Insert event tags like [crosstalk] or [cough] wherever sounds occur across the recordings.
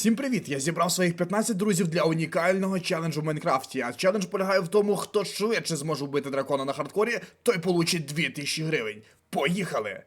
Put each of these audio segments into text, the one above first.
Всім привіт! Я зібрав своїх 15 друзів для унікального челенджу в Майнкрафті. А челендж полягає в тому, хто швидше зможе вбити дракона на хардкорі, той получить 2000 гривень. Поїхали!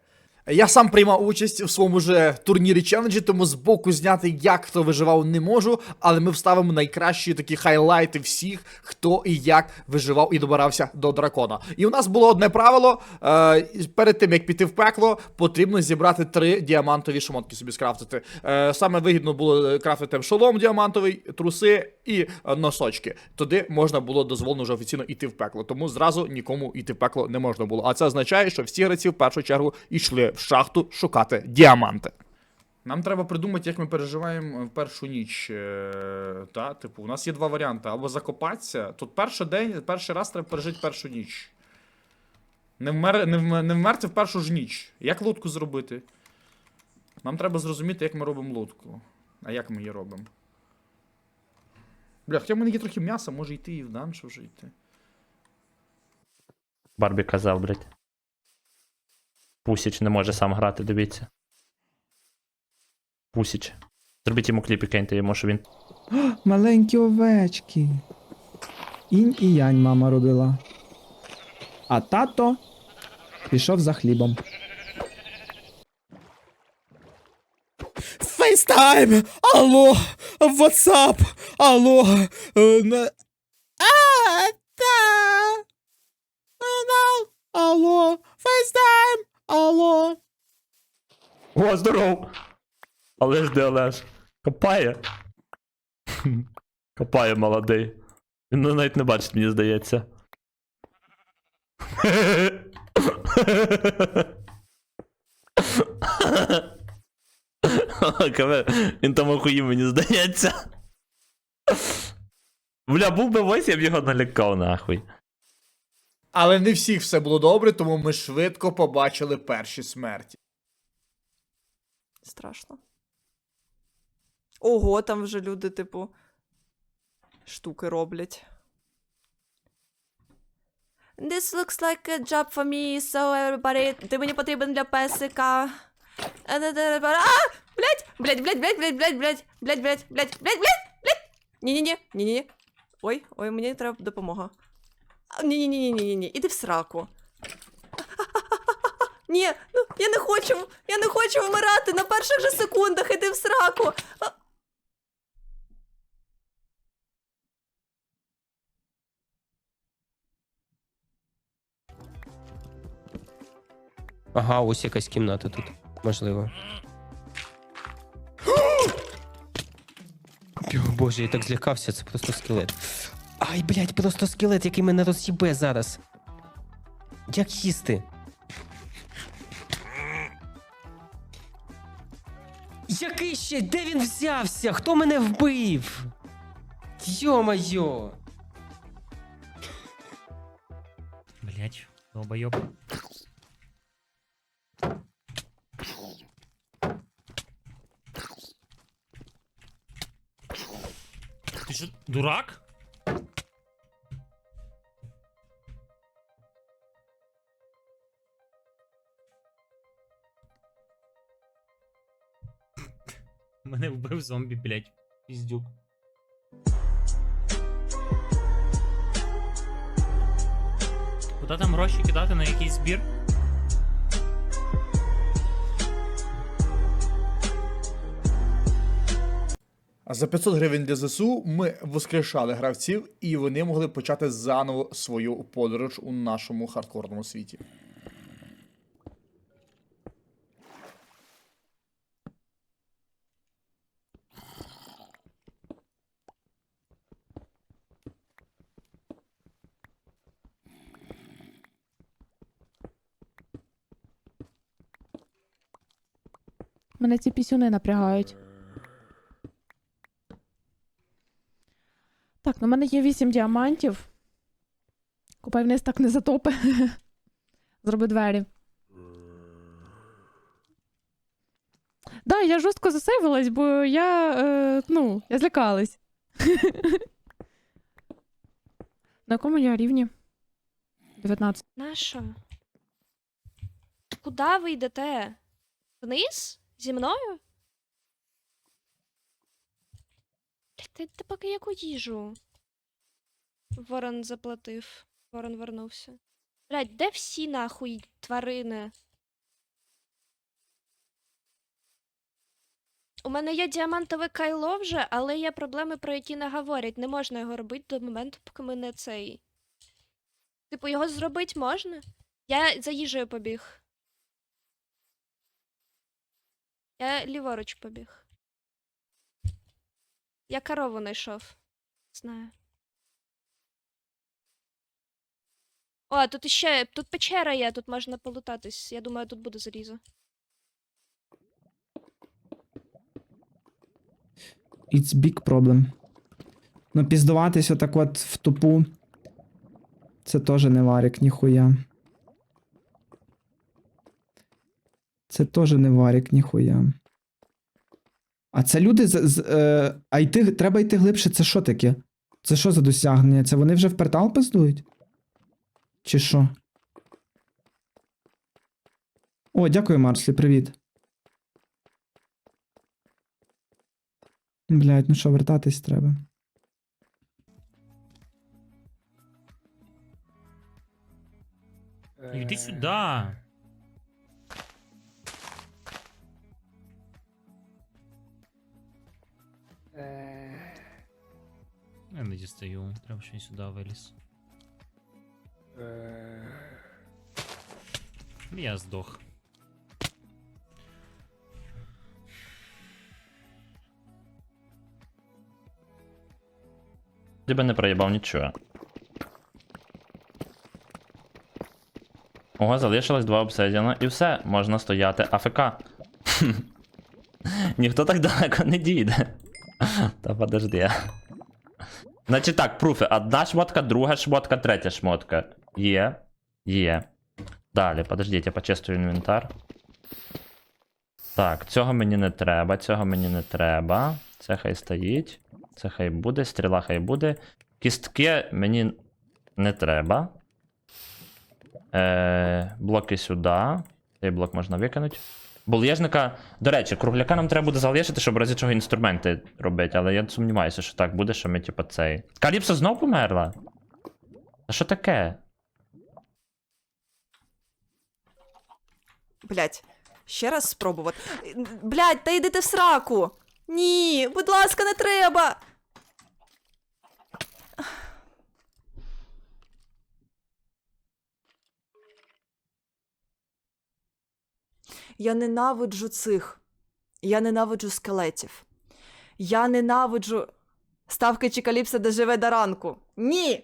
Я сам приймав участь в своєму же турнірі челенджі, тому збоку зняти, як хто виживав, не можу. Але ми вставимо найкращі такі хайлайти всіх, хто і як виживав і добирався до дракона. І у нас було одне правило: е, перед тим як піти в пекло, потрібно зібрати три діамантові шмотки собі скрафтити. Е, саме вигідно було е, крафтити шолом діамантовий, труси і е, носочки. Туди можна було дозволено вже офіційно йти в пекло. Тому зразу нікому йти в пекло не можна було. А це означає, що всі гравці в першу чергу йшли в шахту шукати діаманти. Нам треба придумати, як ми переживаємо в першу ніч. Е, та, типу, у нас є два варіанти: або закопатися. Тут перший день, перший раз треба пережити першу ніч. Не, вмер, не, вмер, не вмерти в першу ж ніч. Як лодку зробити? Нам треба зрозуміти, як ми робимо лодку. А як ми її робимо? Бля, хоча в мене є трохи м'яса, може йти і в данж вже йти. Барбі казав, блядь. Пусіч не може сам грати, дивіться. Пусіч. Зробіть йому кліп і киньте йому, що він. [gasps] Маленькі овечки. Інь і янь мама родила. А тато пішов за хлібом. FaceTime! Алло! WhatsApp! Алло! Е, А, та! Е, Алло! FaceTime! Алло! О, здоров! Олеж де Олеж. Копає. [laughs] Копає молодий. Він ну, навіть не бачить, мені здається. Він там охуїв, мені здається. Бля, був би ось, я б його налякав нахуй. Але не всіх все було добре, тому ми швидко побачили перші смерті. Страшно. Ого, там вже люди, типу, штуки роблять. This looks like a job for me, so everybody... Ти мені потрібен для песика. А, блять, блять, блять, блять, блять, блять, блять, блять, блять, блять, блять, блять, блять. Ні-ні-ні, ні-ні-ні. Ой, ой, мені треба допомога. А, Ні-ні-ні-ні-ні, іди в сраку. [laughs] Ні, ну я не хочу, я не хочу вмирати на перших же секундах, іди в сраку. Ага, ось якась кімната тут. Можливо. [gasps] О, Боже, я так злякався, це просто скелет. Ай, блядь, просто скелет, який мене роз'їбе зараз. Як їсти? Який ще? Де він взявся? Хто мене вбив? Йо-майо! Блять, долбоёб. Ты что, дурак? Мене вбив зомбі, блять. Піздюк. Куди там гроші кидати на якийсь збір? А за 500 гривень для ЗСУ ми воскрешали гравців, і вони могли почати заново свою подорож у нашому хардкорному світі. Мене ці пісюни напрягають. Так, ну в мене є 8 діамантів. Купай вниз так не затопи. [laughs] Зроби двері. Да, я жорстко засейвилась, бо я, е, ну, я злякалась. [laughs] На якому я рівні? 19. Нащо? Куда ви йдете? Вниз? Зі мною? Ти, ти поки яку їжу? Ворон заплатив. Ворон вернувся. Блядь, де всі нахуй тварини? У мене є діамантове кайло вже, але є проблеми, про які не говорять. Не можна його робити до моменту, поки мене цей. Типу, його зробити можна? Я за їжею побіг. Я ліворуч побіг. Я корову знайшов. Знаю. О, тут іще. Тут печера є, тут можна полутатись. Я думаю, тут буде залізо. It's big problem. Ну, піздуватись отак от в тупу. Це теж не варік, ніхуя. Це теж не варік, ніхуя. А це люди з. з е, а йти, треба йти глибше, це що таке? Це що за досягнення? Це вони вже в портал пиздують? Чи що? О, дякую, Марслі, привіт. Блять, ну що, вертатись треба. Іди сюди. Дістаю, треба ще й сюди виліз. Я здох. Тебе не проїбав нічого. Ого, залишилось два обсидіана і все, можна стояти АФК. [laughs] Ніхто так далеко не дійде. Та подожди. Значить так, пруфи. Одна шмотка, друга шмотка, третя шмотка. Є. Є. Далі, подождіть, я почистую інвентар. Так, цього мені не треба, цього мені не треба. Це хай стоїть. Це хай буде, стріла хай буде. Кістки мені не треба. Е, блоки сюди. Цей блок можна викинути. Булєжника. До речі, кругляка нам треба буде залишити, щоб разі чого інструменти робити, але я сумніваюся, що так буде, що ми, типу, цей. Каліпсо знов померла? А що таке? Блять, ще раз спробувати. Блять, та йди ти в сраку. Ні, будь ласка, не треба. Я ненавиджу цих. Я ненавиджу скелетів. Я ненавиджу ставки Чікаліпса, де живе до ранку. Ні!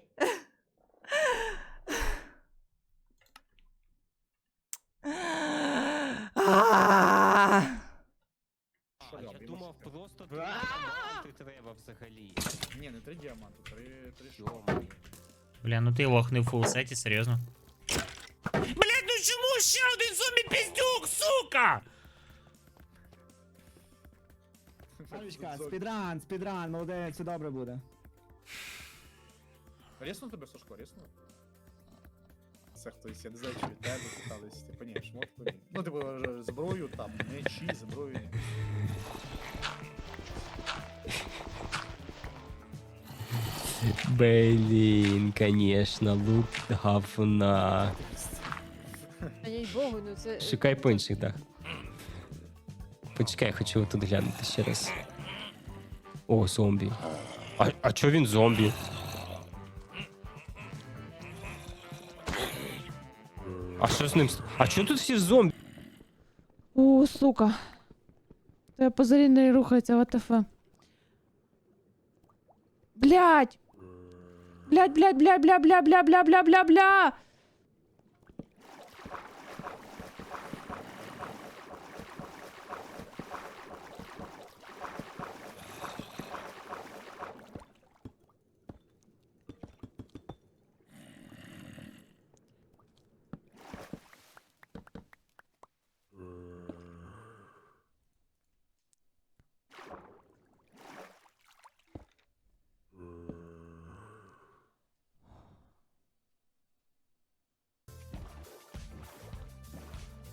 Я думав, просто діаманти треба взагалі. Ні, не три діаманти, три, три Бля, ну ти лох не в фулсеті, серйозно. Блять, ну чому ще один зомбі піздюк, сука? спідран, спідран, молодець, все добре буде. Рісно тебе, Сашко, рісно? Це хтось, я не знаю, чи від тебе питались, типу, ні, шмотку ні. Ну, типу, ж- зброю, там, мечі, зброю ні. Блін, конечно, лук говна. Їй богу, ну це. Шукай по інших, так. Почекай, я хочу тут глянути ще раз. О, зомбі. А, а чо він зомбі? А що з ним? с- А чо тут всі зомбі? О, сука. Це позорі не рухається, ВТФ. Блять! Блять, блять, блять, бля, бля, бля, бля, бля, бля, бля!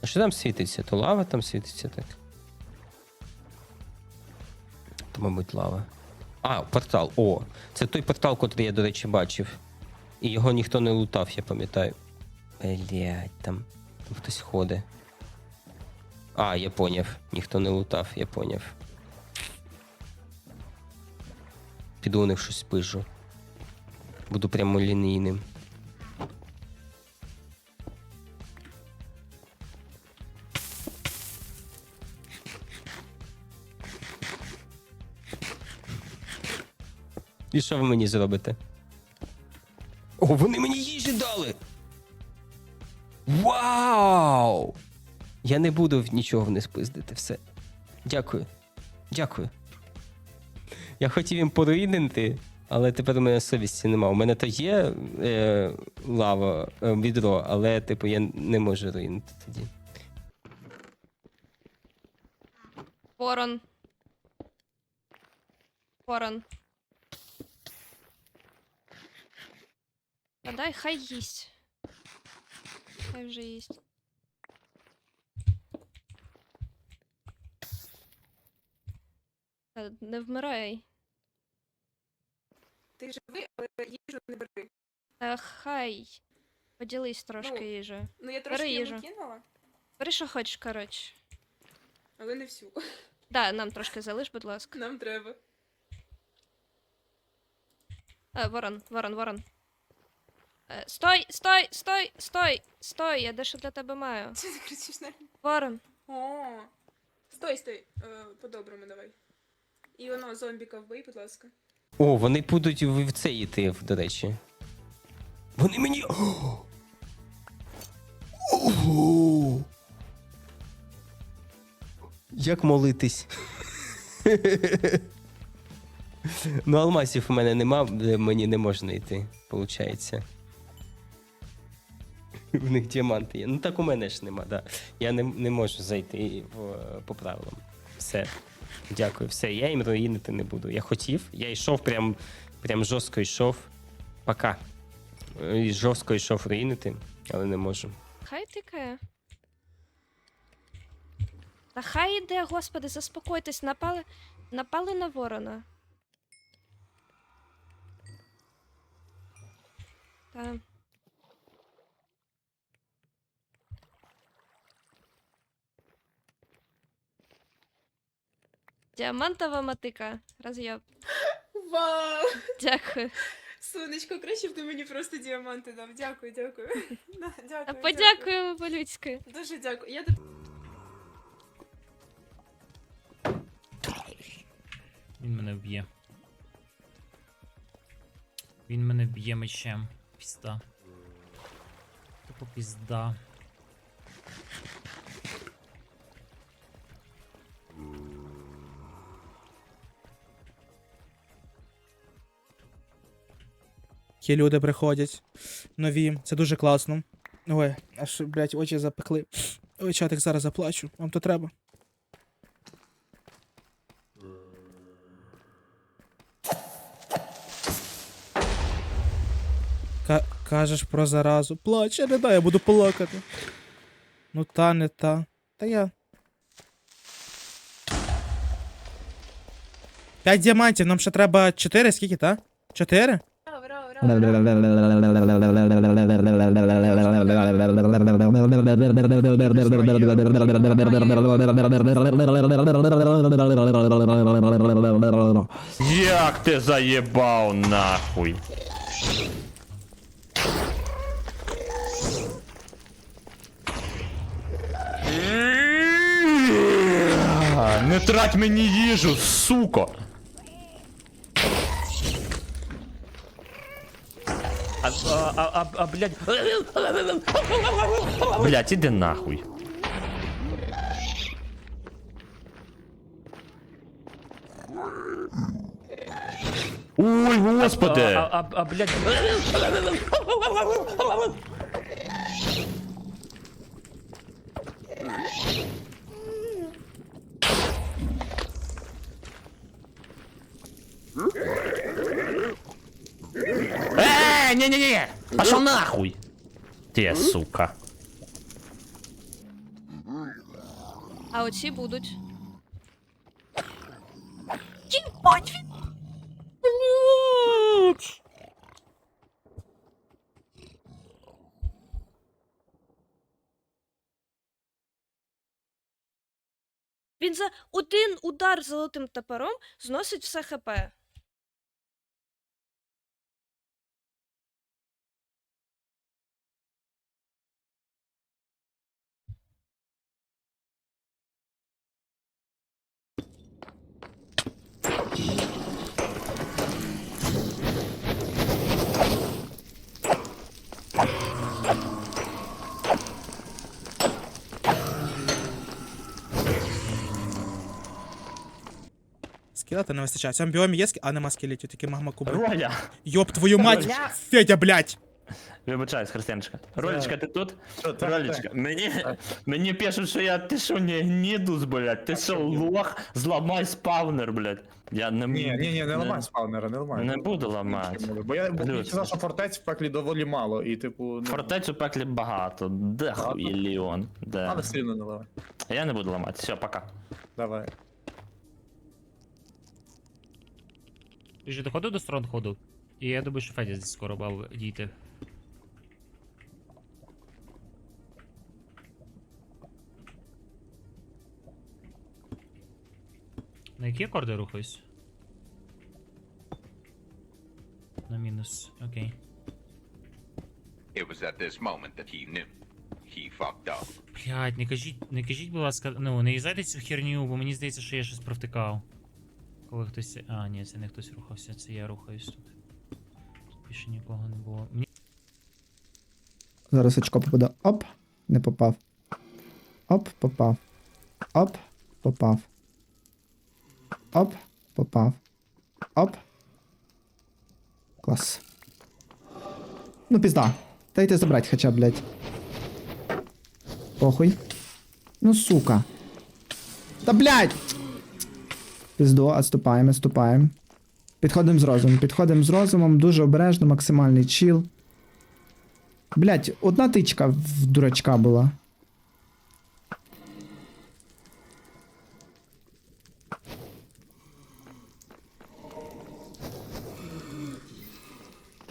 А що там світиться? То лава там світиться так? То, мабуть, лава. А, портал. О, це той портал, котрий я, до речі, бачив. І його ніхто не лутав, я пам'ятаю. Блять, там, там хтось ходить. А, я поняв. Ніхто не лутав, я поняв. Піду у них щось спижу. Буду прямо лінійним. І що ви мені зробите? О, вони мені їжі дали! Вау! Я не буду нічого вниз пиздити, все. Дякую. Дякую. Я хотів їм поруїнити, але тепер у мене совісті нема. У мене то є е, лава, е, відро, але, типу, я не можу руїнити тоді. Ворон. Ворон. А дай хай їсть. Хай вже їсть. Та Не вмирай. Ти живий, але їжу не бери. Та хай. Поділись трошки Ну, їжею. Ну я трошки йому їжу. кинула, Бери, що хочеш, коротше. але не всю. [laughs] Да, нам трошки залиш, будь ласка. Нам треба. Е, ворон, ворон, ворон. Е, стой, стой, стой, стой, стой, я дещо для тебе маю. Чи [laughs] ти кричиш на? Ворон. О, стой, стой. Е, По-доброму давай. І воно зомбіка вбий, будь ласка. О, вони будуть в в це йти, до речі. Вони мені. Ого! Як молитись? [laughs] ну, алмазів у мене нема, мені не можна йти, виходить. У них діаманти є. Ну так у мене ж нема, да. Я не, не можу зайти в, по правилам. Все. Дякую, все, я їм руїнити не буду. Я хотів, я йшов прям, прям жорстко йшов. Пока. І жорстко йшов руїнити, але не можу. Хай тикає. Та хай іде, господи, заспокойтесь, напали, напали на ворона. Та. Діамантова мотика. Роз'єб. Вау! Дякую. Сонечко, краще б ти мені просто діаманти дав. Дякую, дякую. [laughs] Да, А Дякую. подякуємо по-людськи. Дуже дякую. Я тебе Він мене вб'є. Він мене б'є мечем. Пізда. Тупо пізда. Є люди приходять. Нові. Це дуже класно. Ой, аж, блядь, очі запекли. Ой, чатик зараз заплачу. Вам то треба. Ка- кажеш про заразу. Плач, я не дай, я буду плакати. Ну та не та. Та я. П'ять діамантів, нам ще треба чотири, скільки, та? Чотири? Як ти заєбав нахуй? Не трать мені їжу, суко! А, а, а, а, а блядь. Блядь, іди нахуй. Ой, господи! А, а, а, блядь. Ти, сука. А оці будуть. Їбать! Блять! Він за один удар золотим топором зносить все ХП. Скелета не вистачає. В цьому біомі є скі... А нема скелетів, тільки магма куби. Роля! Йоп твою мать! Федя, блядь! Вибачаюсь, Христиночка. Ролечка, ти тут? Що, так, Ролечка, мені, мені пишуть, що я ти що, не гнідус, блядь, ти що, лох, зламай спавнер, блядь. Я не Ні, ні, ні, не ламай спавнера, не ламай. Не буду ламати. Бо я бо мені казав, що фортець в пеклі доволі мало, і типу. ну, Фортецю пеклі багато, де хуй Ліон, де. Але рівно не ламай. Я не буду ламати, все, пока. Давай. Ти ж доходив до стронгходу? І я думаю, що Федя здесь скоро мав дійти. На які акорди рухаюсь? На мінус, окей. It was at this moment that he knew. He fucked up. Блядь, не кажіть, не кажіть, будь ласка, ну не їздайте цю херню, бо мені здається, що я щось провтикав. Коли хтось. А, ні, це не хтось рухався, це я рухаюсь тут. Тут більше нікого не було. Мені Зараз очко попаде. Оп, не попав. Оп, попав. Оп, попав. Оп, попав. Оп. Клас. Ну, пізда. Дайте забрать хоча блядь. Похуй. Ну, сука. Та блядь! Пізду, отступаємо, отступаємо. Підходимо з розумом. Підходимо з розумом, дуже обережно, максимальний чіл. Блять, одна тичка в дурачка була.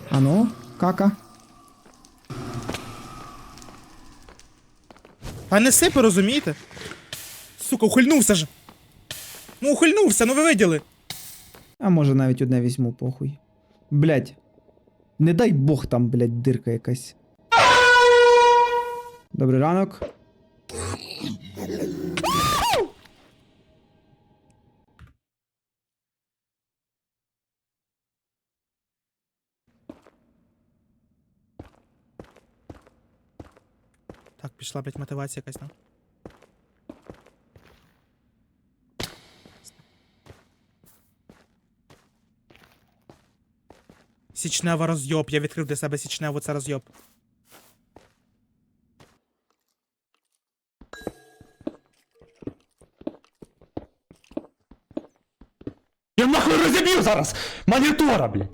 А ну, кака. А не сипи, розумієте? Сука, ухильнувся ж! Ну ухильнувся, ну ви виділи! А може навіть одне візьму, похуй. Блять. Не дай Бог там, блять, дирка якась. Добрий ранок. Так, пішла, блядь, мотивація якась там. Січнева розйоб, я відкрив для себе січневу, це розйоб. Я нахуй розіб'ю зараз! Монітора, блядь!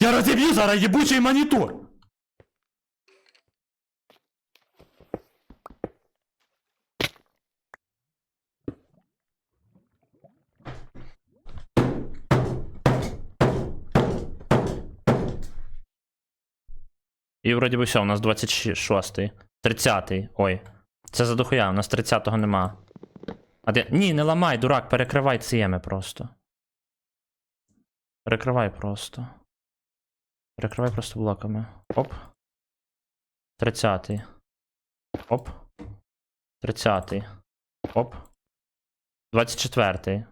Я розіб'ю зараз єбучий монітор! І вроді би все, у нас 26-й. 30-й. Ой. Це за дохуя, у нас 30-го нема. А де. Ні, не ламай, дурак, перекривай цієми просто. Перекривай просто. Перекривай просто блоками. Оп. 30-й. Оп. 30-й. Оп. 24-й.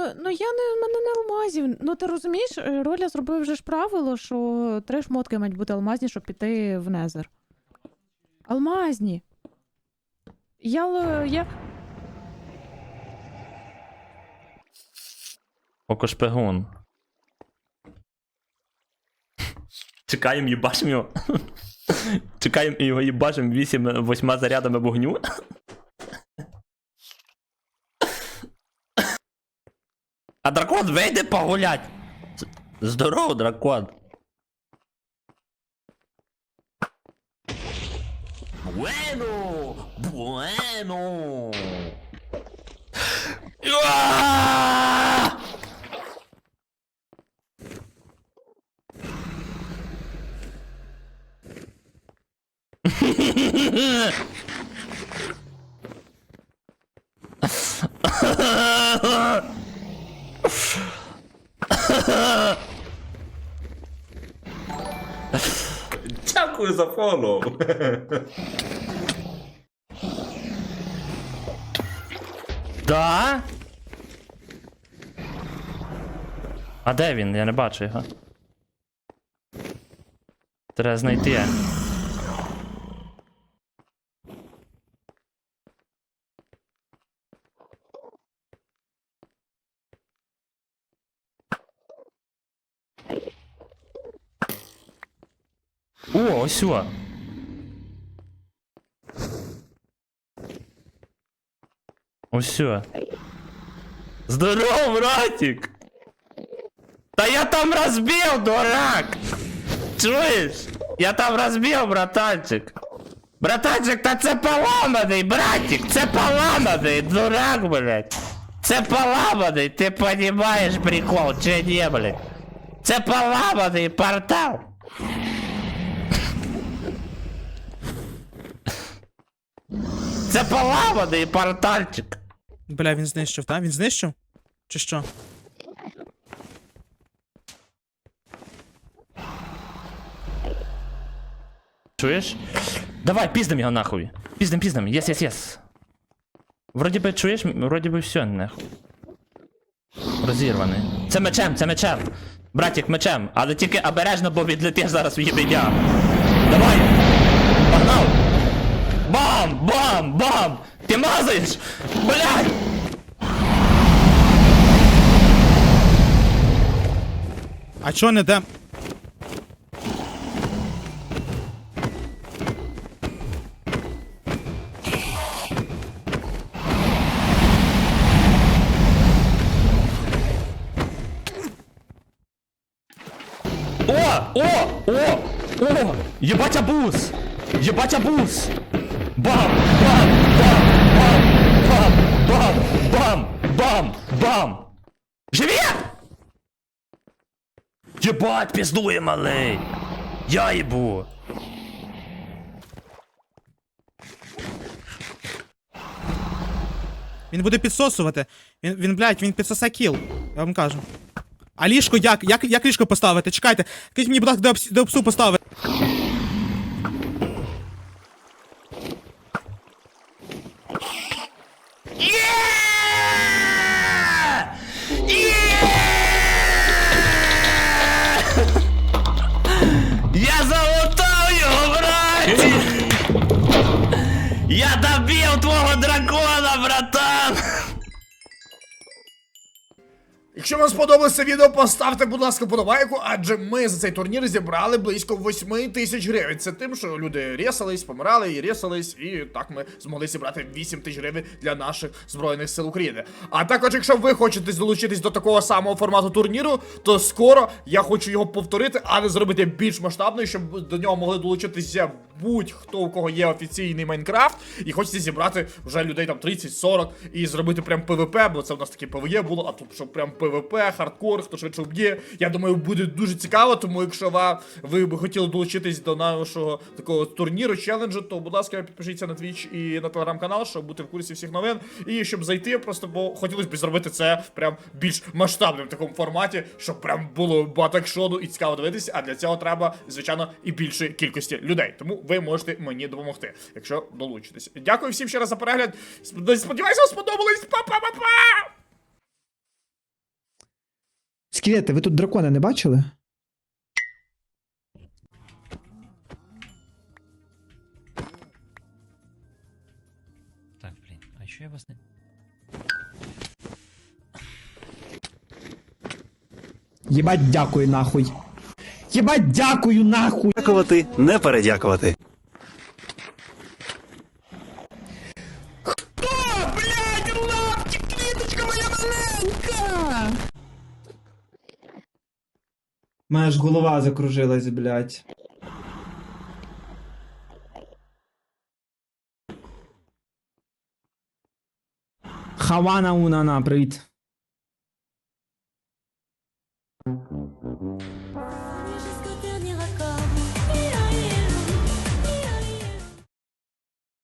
Ну, ну я не в мене не алмазів. Ну ти розумієш, е, Роля зробив вже ж правило, що три шмотки мають бути алмазні, щоб піти в Незер. Алмазні. Я, л- я... Око шпигун. Чекаємо, їбашим його. Чекаємо його їбашим 8 восьма зарядами вогню. А дракон вийде погулять. Здорово, дракон. Bueno, [laughs] bueno. Дякую за фоллоу. Да? А де він? Я не бачу його. Треба знайти. Ось о. Здорово, братик! Да я там разбил, дурак! Чуешь? Я там разбил, братанчик! Братанчик, та це поламаний, братик! Це поламаний, дурак, блядь! Це поламаний, ти понимаешь прикол, чи ні, блядь? Це поламаний портал! Це поламаний портальчик! Бля, він знищив, так? Він знищив? Чи що? Чуєш? Давай, пиздим його нахуй. Пиздим, пиздим. Єс, єс, єс. Вроді би, чуєш, вроді би все, нахуй. Розірваний. Це мечем, це мечем. Братик, мечем. Але тільки обережно, бо відлетиш зараз в їбеня. Давай! Погнав! Бам! Бам! Бам! Ти мазаєш! Блядь! А чо не де? О! О! О! О! Єбать абуз! Єбать абуз! Бам! Бам! Бам! Бам! Бам! Бам! Бам! Бам! Бам! Живі! Єбать, піздує малий! Я їбу! Він буде підсосувати. Він, він блядь, він підсосе кіл. Я вам кажу. А ліжко як? Як, як ліжко поставити? Чекайте. Скажіть мені, будь ласка, де, обс- поставити. Якщо вам сподобалось це відео, поставте, будь ласка, подобайку, адже ми за цей турнір зібрали близько 8 тисяч гривень. Це тим, що люди рєсались, помирали і рєсались, і так ми змогли зібрати 8 тисяч гривень для наших збройних сил України. А також, якщо ви хочете долучитись до такого самого формату турніру, то скоро я хочу його повторити, але зробити більш масштабною, щоб до нього могли долучитися будь-хто у кого є офіційний Майнкрафт, і хочеться зібрати вже людей там 30-40 і зробити прям ПВП, бо це в нас таке ПВЕ було, а тут щоб прям ПВП, хардкор, хто швидше вб'є. Я думаю, буде дуже цікаво, тому якщо ви би хотіли долучитись до нашого такого турніру, челенджу, то будь ласка, підпишіться на Twitch і на телеграм-канал, щоб бути в курсі всіх новин. І щоб зайти, просто бо хотілося б зробити це прям більш масштабним в такому форматі, щоб прям було багато і цікаво дивитися. А для цього треба, звичайно, і більшої кількості людей. Тому ви можете мені допомогти, якщо долучитесь. Дякую всім ще раз за перегляд. Сподіваюся, вам сподобалось. Па-па-па-па! Скелети, ви тут дракона не бачили? Так, блін, а що я вас не. Єбать, дякую нахуй. Єбать, дякую нахуй. Дякувати, не передякувати. У мене ж голова закружилась, блядь. Хавана Унана, привіт.